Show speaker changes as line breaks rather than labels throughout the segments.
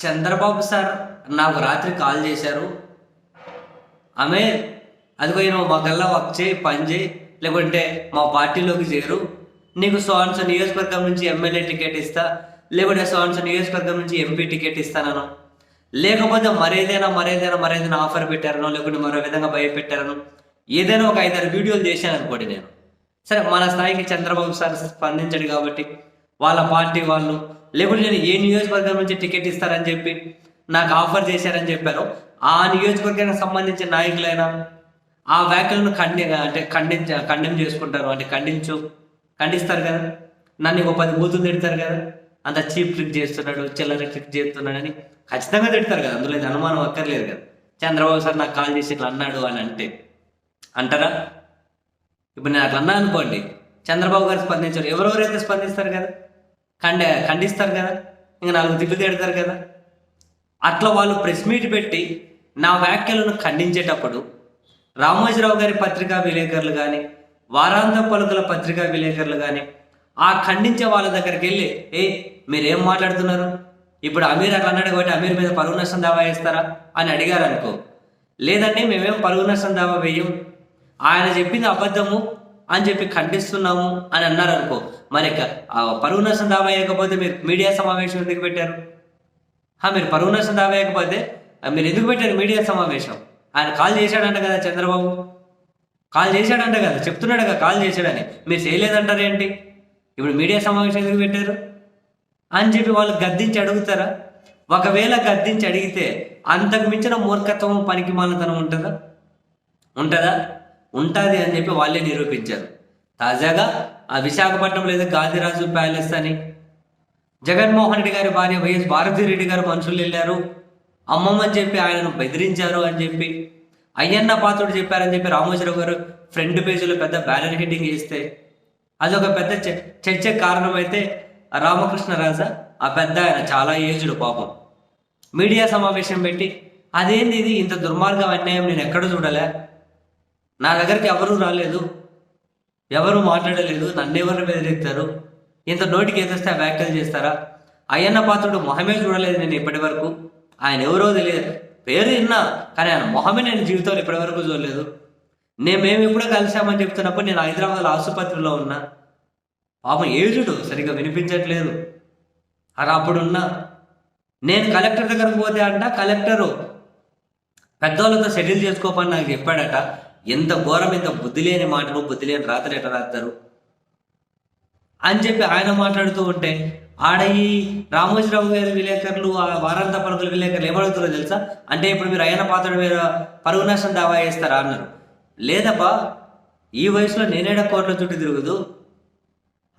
Chandrababu sir నాకు రాత్రి call చేశారు. ఆమె అదిగో నువ్వు మా కల్లా వర్క్ చేయి పని చేయి లేకుంటే మా పార్టీలోకి చేరు. నీకు సోన్సో నియోజకవర్గం నుంచి ఎమ్మెల్యే టికెట్ ఇస్తా లేకుంటే సోన్సో నియోజకవర్గం నుంచి ఎంపీ టికెట్ ఇస్తానను. లేకపోతే మరేదైనా మరేదైనా మరేదైనా ఆఫర్ పెట్టారనో లేకుంటే మరో విధంగా భయపెట్టారనో ఏదైనా ఒక ఐదారు వీడియోలు చేశాను అనుకోండి నేను. సరే మన స్థాయికి చంద్రబాబు సార్ స్పందించాడు కాబట్టి వాళ్ళ పార్టీ వాళ్ళు లేకుంటే నేను ఏ నియోజకవర్గం నుంచి టికెట్ ఇస్తారని చెప్పి నాకు ఆఫర్ చేశారని చెప్పారు ఆ నియోజకవర్గానికి సంబంధించిన నాయకులైనా ఆ వ్యాఖ్యలను ఖండి అంటే ఖండించ ఖండం చేసుకుంటారు. అంటే ఖండించు ఖండిస్తారు కదా. నన్ను ఒక పది బూతులు తిడతారు కదా. అంత చీప్ ట్రిక్ చేస్తున్నాడు చిల్లర ట్రిక్ చేస్తున్నాడని ఖచ్చితంగా తిడతారు కదా. అందులో అనుమానం అక్కర్లేదు కదా. చంద్రబాబు సార్ నాకు కాల్ చేసి ఇట్లా అన్నాడు అని అంటే అంటారా? ఇప్పుడు నేను అట్లా అన్నా అనుకోండి చంద్రబాబు గారు స్పందించారు. ఎవరెవరైతే స్పందిస్తారు కదా? ఖండ ఖండిస్తారు కదా. ఇంకా నాలుగు తిట్లు తిడతారు కదా. అట్లా వాళ్ళు ప్రెస్ మీట్ పెట్టి నా వ్యాఖ్యలను ఖండించేటప్పుడు రామోజీరావు గారి పత్రికా విలేకరులు కానీ వారాంత పలుకుల పత్రికా విలేకరులు కానీ ఆ ఖండించే వాళ్ళ దగ్గరికి వెళ్ళి ఏ మీరేం మాట్లాడుతున్నారు? ఇప్పుడు అమీర్ అట్లా అన్నాడు కాబట్టి అమీర్ మీద పరువు నష్టం దావా వేస్తారా అని అడిగారు అనుకో లేదండి మేమేం పరువు నష్టం దావా వేయం. ఆయన చెప్పింది అబద్ధము అని చెప్పి ఖండిస్తున్నాము అని అన్నారు అనుకో మరి పరువు నష్టం దావా వేయకపోతే మీరు మీడియా సమావేశం ఎందుకు పెట్టారు? మీరు పరువు నష్టం దావా వేయకపోతే మీరు ఎందుకు పెట్టారు మీడియా సమావేశం? ఆయన కాల్ చేశాడంట కదా చంద్రబాబు. కాల్ చేశాడంట కదా చెప్తున్నాడు కదా కాల్ చేశాడని. మీరు చేయలేదంటారు ఏంటి? ఇప్పుడు మీడియా సమావేశం ఎందుకు పెట్టారు? అని చెప్పి వాళ్ళు గద్దించి అడుగుతారా? ఒకవేళ గద్దించి అడిగితే అంతకు మించిన మూర్ఖత్వం పనికి మాలతనం ఉంటుందా? ఉంటుందా? ఉంటుంది అని చెప్పి వాళ్ళే నిరూపించారు. తాజాగా ఆ విశాఖపట్నంలో ఏదో గాంధీరాజు ప్యాలెస్ అని. జగన్మోహన్ రెడ్డి గారి భార్య వైఎస్ భారతిరెడ్డి గారు మనుషులు వెళ్ళారు. అమ్మమ్మని చెప్పి ఆయనను బెదిరించారు అని చెప్పి. అయ్యన్న పాత్రుడు చెప్పారని చెప్పి రామోజీరావు గారు ఫ్రంట్ పేజీలో పెద్ద బ్యానర్ హెడ్డింగ్ చేస్తే అదొక పెద్ద చ- చర్చకు రామకృష్ణ రాజా ఆ పెద్ద ఆయన చాలా ఏజ్డ్ పాపం. మీడియా సమావేశం పెట్టి అదేంది ఇది? ఇంత దుర్మార్గం అన్యాయం నేను ఎక్కడ చూడలే? నా దగ్గరికి ఎవరూ రాలేదు. ఎవరు మాట్లాడలేదు. నన్ను నన్నెవరు బెదిరిస్తారు? ఇంత నోటికి ఏదొస్తే ఆ వ్యాఖ్యలు చేస్తారా? అయ్యన్న పాత్రుడు మొహమే చూడలేదు నేను ఇప్పటి వరకు. ఆయన ఎవరో తెలియదు. పేరు విన్నా కానీ ఆయన మొహమే నేను జీవితంలో ఇప్పటి వరకు చూడలేదు. నేను మేము ఎప్పుడో కలిసామని చెప్తున్నప్పుడు నేను హైదరాబాద్ ఆసుపత్రిలో ఉన్నా. పాపం ఏజుడు సరిగ్గా వినిపించట్లేదు. అలా అప్పుడున్నా. నేను కలెక్టర్ దగ్గరకు పోతే అంట కలెక్టరు పెద్దవాళ్ళతో సెటిల్ చేసుకోపని నాకు చెప్పాడట. ఎంత ఘోరం ఇంత బుద్ధి లేని మాటలు బుద్ధి లేని రాత్రి ఎట్లా రాస్తారు? అని చెప్పి ఆయన మాట్లాడుతూ ఉంటే ఆడ ఈ రామోజీరావు గారి విలేకరులు ఆ వారాంత పరుగుల విలేకరులు ఏమడుగుతారో తెలుసా? అంటే ఇప్పుడు మీరు ఆయన పాత్ర మీద పరుగు నష్టం దావా చేస్తారా అన్నారు. లేదబ్బా ఈ వయసులో నేనేడ కోట్ల చుట్టూ తిరుగుదు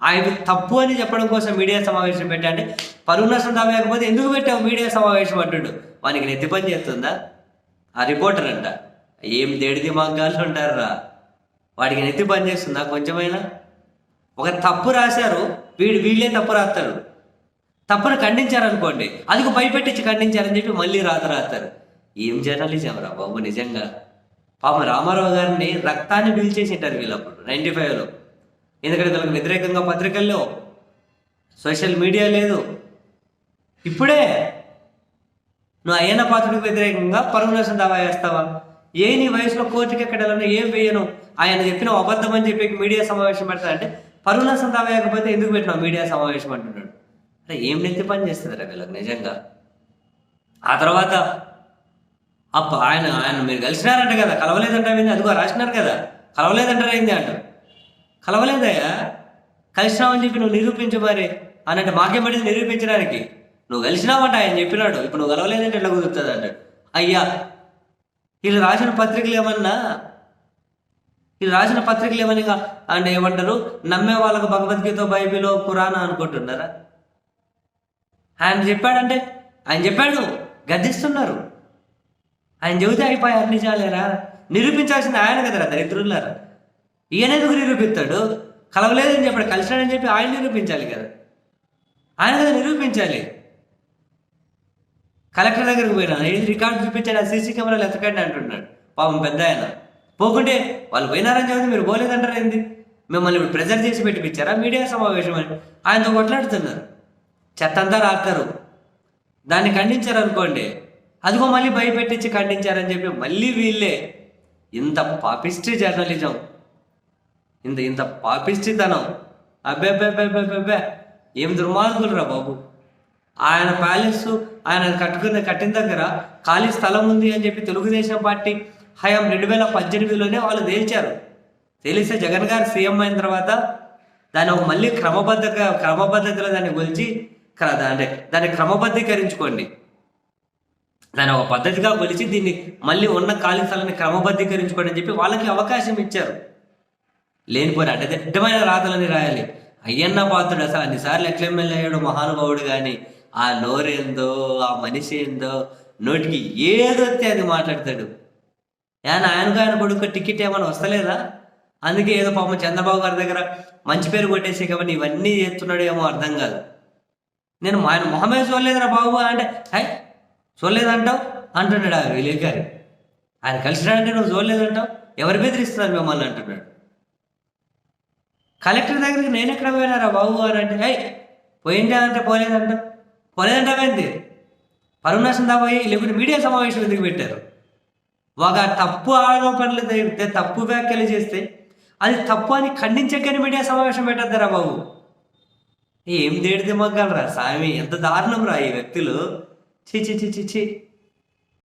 ఆయన తప్పు అని చెప్పడం కోసం మీడియా సమావేశం పెట్టా అంటే పరువు నష్టం దావా ఎందుకు పెట్టావు మీడియా సమావేశం అంటుడు? వానికి నెత్తి పని చేస్తుందా? ఆ రిపోర్టర్ అంట. ఏం దేడిది మగ్గాలు ఉంటారా వాడికి నెత్తి పని చేస్తుందా కొంచెమైనా? ఒక తప్పు రాశారు వీడు వీళ్ళే తప్పు రాస్తారు తప్పును ఖండించారనుకోండి అదిగో భయపెట్టించి ఖండించారని చెప్పి మళ్ళీ రాత రాస్తారు ఏం జర్నలిజం రా బాబు నిజంగా? పాపం రామారావు గారిని రక్తాన్ని పిలిచేసింటారు వీళ్ళప్పుడు నైంటీ ఫైవ్లో. ఎందుకంటే వాళ్ళకి వ్యతిరేకంగా పత్రికల్లో సోషల్ మీడియా లేదు. ఇప్పుడే నువ్వు అయ్యన్న పాత్రకు వ్యతిరేకంగా పరువు నష్టం దావా వేస్తావా ఏ నీ వయసులో కోర్టుకి ఎక్కడాలను ఏం వేయను? ఆయన చెప్పిన అబద్ధం అని చెప్పి మీడియా సమావేశం పెడతాడంటే అంటే పరువు వేయకపోతే ఎందుకు పెట్టినావు మీడియా సమావేశం అంటున్నాడు. అరే ఏం నెత్తి పని చేస్తుందిరా వీళ్ళకి నిజంగా? ఆ తర్వాత అప్ప ఆయన ఆయన మీరు కలిసినారంట కదా కలవలేదంటే ఏంది అదిగో రాసినారు కదా కలవలేదంటారా ఏంది అంటారు. కలవలేదయ్యా? కలిసినావని చెప్పి నువ్వు నిరూపించు మరి అన్నట్టు మాకేం పడింది నిరూపించడానికి? నువ్వు కలిసినావంట ఆయన చెప్పినాడు ఇప్పుడు నువ్వు కలవలేదంటే ఎట్లా కుదురుతుంది అంటాడు. అయ్యా వీళ్ళు రాసిన పత్రికలు ఏమన్నా? వీళ్ళు రాసిన పత్రికలు ఏమని అంటే ఏమంటారు? నమ్మే వాళ్ళకు భగవద్గీత బైబిల్ ఖురాన్ అనుకుంటున్నారా? ఆయన చెప్పాడంటే ఆయన చెప్పాడు గద్దిస్తున్నారు. ఆయన చెబితే అయిపోయి అన్ని చాలేరా? నిరూపించాల్సింది ఆయన కదరా దరిద్రులారా ఈయన ఎందుకు నిరూపిస్తాడు? కలవలేదని చెప్పాడు కలిసినాడని చెప్పి ఆయన నిరూపించాలి కదా. ఆయన కదా నిరూపించాలి. కలెక్టర్ దగ్గరికి పోయినా ఏది రికార్డు చూపించాడు? ఆ సీసీ కెమెరాలు ఎత్తకండి అంటున్నాడు. పాపం పెద్ద ఆయన. పోకుంటే వాళ్ళు పోయినారని చెబితే మీరు పోలేదంటారు ఏంది? మిమ్మల్ని ఇప్పుడు ప్రెజర్ చేసి పెట్టిపించారా? మీడియా సమావేశం అని. ఆయనతో కొట్లాడుతున్నారు. చెత్త అంతా రాస్తారు దాన్ని ఖండించారు అనుకోండి అదిగో మళ్ళీ భయపెట్టించి ఖండించారని చెప్పి మళ్ళీ వీళ్ళే. ఇంత పాపిస్ట్రీ జర్నలిజం. ఇంత ఇంత పాపిస్ట్రీతనం అబ్బే అబ్బే అబ్బే అబ్బే అబ్బే ఏం దుర్మార్గులు రా బాబు. ఆయన ప్యాలెస్ ఆయన కట్టుకున్న కట్టిన దగ్గర ఖాళీ స్థలం ఉంది అని చెప్పి తెలుగుదేశం పార్టీ హయాం రెండు వేల పద్దెనిమిదిలోనే వాళ్ళు తేల్చారు. తేలిస్తే జగన్ గారు సీఎం అయిన తర్వాత దాన్ని ఒక మళ్ళీ క్రమబద్ధ క్రమబద్ధతలో దాన్ని గొలిచి అంటే దాన్ని క్రమబద్ధీకరించుకోండి. దాన్ని ఒక పద్ధతిగా కొలిచి దీన్ని మళ్ళీ ఉన్న ఖాళీ స్థలాన్ని క్రమబద్ధీకరించుకోండి అని చెప్పి వాళ్ళకి అవకాశం ఇచ్చారు. లేనిపోయి అంటే దిట్టమైన రాతలని రాయాలి. అయ్యన్న పాత్రుడు అసలు అన్నిసార్లు ఎట్లా ఎమ్మెల్యే అయ్యాడు మహానుభావుడు కానీ ఆ నోరేందో ఆ మనిషి ఏందో నోటికి ఏదొస్తే అది మాట్లాడతాడు. ఆయన ఆయనకు ఆయన కొడుకు టికెట్ ఏమైనా వస్తలేదా? అందుకే ఏదో పాపం చంద్రబాబు గారి దగ్గర మంచి పేరు కొట్టేసి కాబట్టి ఇవన్నీ చేస్తున్నాడు ఏమో అర్థం కాదు. నేను మా ఆయన మొహమే చూడలేదురా బాబు అంటే హై చూడలేదంటావు? అంటున్నాడు ఆ విలేకరి ఆయన కలిసినాడంటే నువ్వు చూడలేదంటావు? ఎవరు బెదిరిస్తున్నారు మిమ్మల్ని? అంటున్నాడు. కలెక్టర్ దగ్గరికి నేను ఎక్కడ పోయినారా బాబు? అని అంటే హై పోయిందా అంటే పోలేదంటావు పోలేదంటావేంటి పరువు పరమనాశం పోయి లేకుంటే మీడియా సమావేశం ఎందుకు పెట్టారు? ఒక తప్పు ఆరోపణలు తెగితే తప్పు వ్యాఖ్యలు చేస్తే అది తప్పు అని ఖండించకని మీడియా సమావేశం పెట్టద్దారా బాబు. ఏం దేడితే మగ్గలరా స్వామి ఎంత దారుణం రా ఈ వ్యక్తులు. చి చి చి చి చి